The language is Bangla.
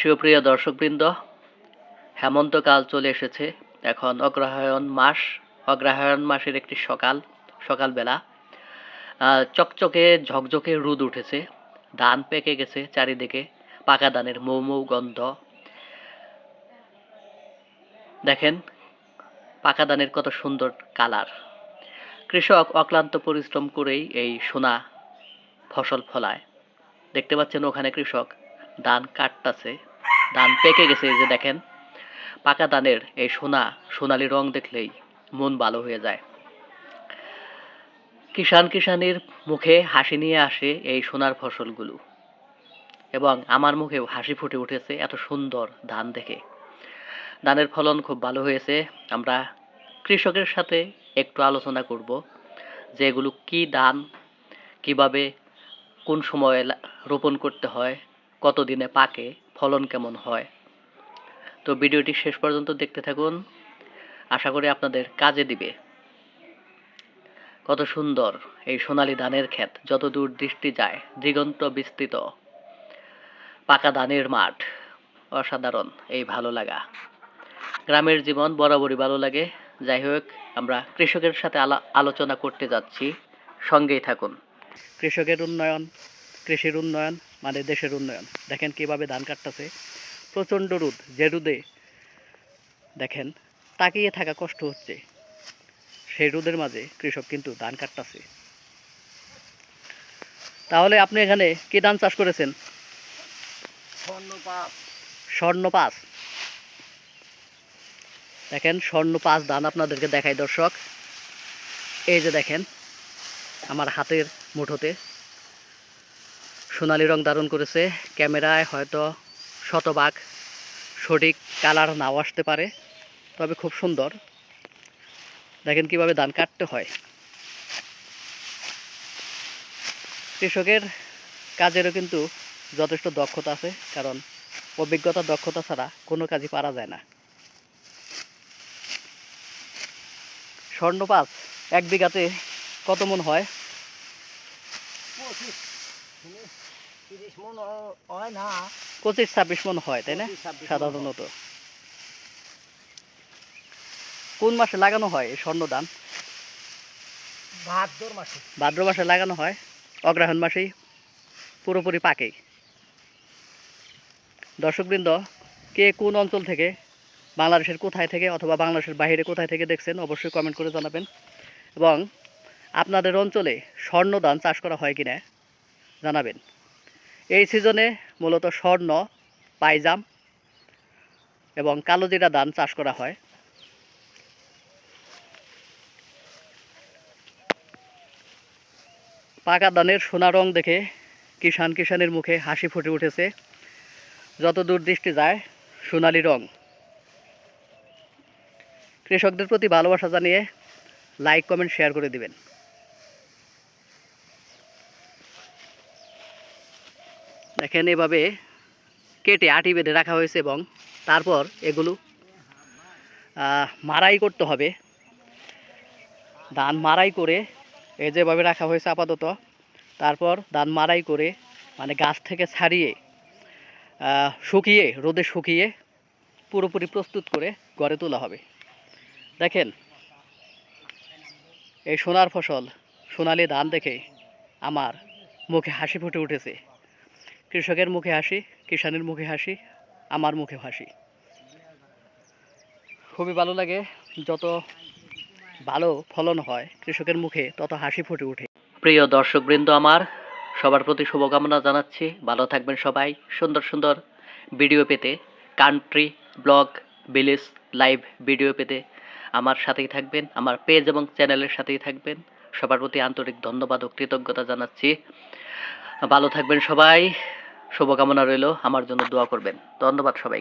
সুপ্রিয় দর্শকবৃন্দ, হেমন্তকাল চলে এসেছে। এখন অগ্রহায়ণ মাস, অগ্রহায়ণ মাসের একটি সকাল, সকালবেলা। চকচকে, ঝকঝকে রোদ উঠেছে। ধান পেকে গেছে চারিদিকে, পাকা ধানের মৌ মৌ গন্ধ। দেখেন, পাকা ধানের কত সুন্দর কালার। কৃষক অক্লান্ত পরিশ্রম করেই এই সোনা ফসল ফলায়। দেখতে পাচ্ছেন ওখানে কৃষক। ধান কাটতাছে। ধান পেকে গেছে, এই যে দেখেন। পাকা ধানের এই সোনা, সোনালি রং দেখলেই মন ভালো হয়ে যায়। কিষান কিষানির মুখে হাসি নিয়ে আসে এই সোনার ফসলগুলো। এবং আমার মুখেও হাসি ফুটে উঠেছে এত সুন্দর ধান দেখে। ধানের ফলন খুব ভালো হয়েছে। আমরা কৃষকের সাথে একটু আলোচনা করব যে এগুলো কী ধান, কীভাবে, কোন সময়ে রোপণ করতে হয় কত দিনে পাকে, ফলন কেমন হয়। তো ভিডিওটি শেষ পর্যন্ত দেখতে থাকুন। আশা করি আপনাদের কাজে দিবে। কত সুন্দর এই সোনালী ধানের ক্ষেত যত দূর দৃষ্টি যায়, দিগন্ত বিস্তৃত। পাকা ধানের মাঠ, অসাধারণ, এই ভালো লাগা। গ্রামের জীবন বরাবরই ভালো লাগে। যাই হোক, আমরা কৃষকের সাথে আলা- আলোচনা করতে যাচ্ছি। সঙ্গেই থাকুন। কৃষকের উন্নয়ন, কৃষির উন্নয়ন মানে দেশের উন্নয়ন। দেখেন কীভাবে ধান কাটতেছে। প্রচণ্ড রোদ যে রোদে দেখেন তাকিয়ে থাকা কষ্ট হচ্ছে। সেই রোদের মাঝে কৃষক কিন্তু ধান কাটতেছে। তাহলে আপনি এখানে কি ধান চাষ করেছেন? স্বর্ণ পাঁচ দেখেন স্বর্ণ পাঁচ ধান আপনাদেরকে দেখাই দর্শক। এই যে দেখেন আমার হাতের মুঠোতে সোনালি রং ধারণ করেছে। ক্যামেরায় হয়তো শতভাগ সঠিক কালার নাও আসতে পারে, তবে খুব সুন্দর। দেখেন কীভাবে ধান কাটতে হয়। কৃষকের কাজেরও কিন্তু যথেষ্ট দক্ষতা আছে, কারণ অভিজ্ঞতা দক্ষতা ছাড়া কোনো কাজই পারা যায় না। স্বর্ণ পাঁচ এক বিঘাতে কত মন হয়? তিরিশ মন হয় না। পঁচিশ ছাব্বিশ মন হয় তাই না? 25, 26 মণ সাধারণত কোন মাসে লাগানো হয় এই স্বর্ণ ধান ভাদ্র মাসে। ভাদ্র মাসে লাগানো হয় অগ্রহায়ণ মাসেই পুরোপুরি পাকে দর্শকবৃন্দ কে কোন অঞ্চল থেকে বাংলাদেশের কোথায় থেকে অথবা বাংলাদেশের বাইরে কোথায় থেকে দেখছেন অবশ্যই কমেন্ট করে জানাবেন। এবং আপনাদের অঞ্চলে স্বর্ণ ধান চাষ করা হয় কিনা জানাবেন। এই সিজনে মূলত স্বর্ণ পাইজাম এবং কালো জিরা ধান চাষ করা হয়। পাকা ধানের সোনা রং দেখে কিষান কিষানের মুখে হাসি ফুটে উঠেছে। যত দূর দৃষ্টি যায়, সোনালি রং। কৃষকদের প্রতি ভালোবাসা জানিয়ে লাইক কমেন্ট শেয়ার করে দিবেন। দেখেন, এভাবে কেটে আটি বেঁধে রাখা হয়েছে এবং তারপর এগুলো মারাই করতে হবে। ধান মারাই করে এই যেভাবে রাখা হয়েছে আপাতত, তারপর ধান মারাই করে মানে গাছ থেকে ছাড়িয়ে শুকিয়ে, রোদে শুকিয়ে পুরোপুরি প্রস্তুত করে গড়ে তোলা হবে। দেখেন, এই সোনার ফসল, সোনালি ধান দেখে আমার মুখে হাসি ফুটে উঠেছে। কৃষকের মুখে হাসি কিষানের মুখে হাসি, আমার মুখে হাসি। খুবই ভালো লাগে যত ভালো ফলন হয় কৃষকের মুখে, তত হাসি ফুটে ওঠে। প্রিয় দর্শকবৃন্দ আমার, সবার প্রতি শুভকামনা জানাচ্ছি। ভালো থাকবেন সবাই। সুন্দর সুন্দর ভিডিও পেতে country vlog village live video পেতে আমার সাথেই থাকবেন, আমার পেজ এবং চ্যানেলের সাথেই থাকবেন। সবার প্রতি আন্তরিক ধন্যবাদ ও কৃতজ্ঞতা জানাচ্ছি। ভালো থাকবেন সবাই। শুভকামনা রইল। আমার জন্য দোয়া করবেন। ধন্যবাদ সবাই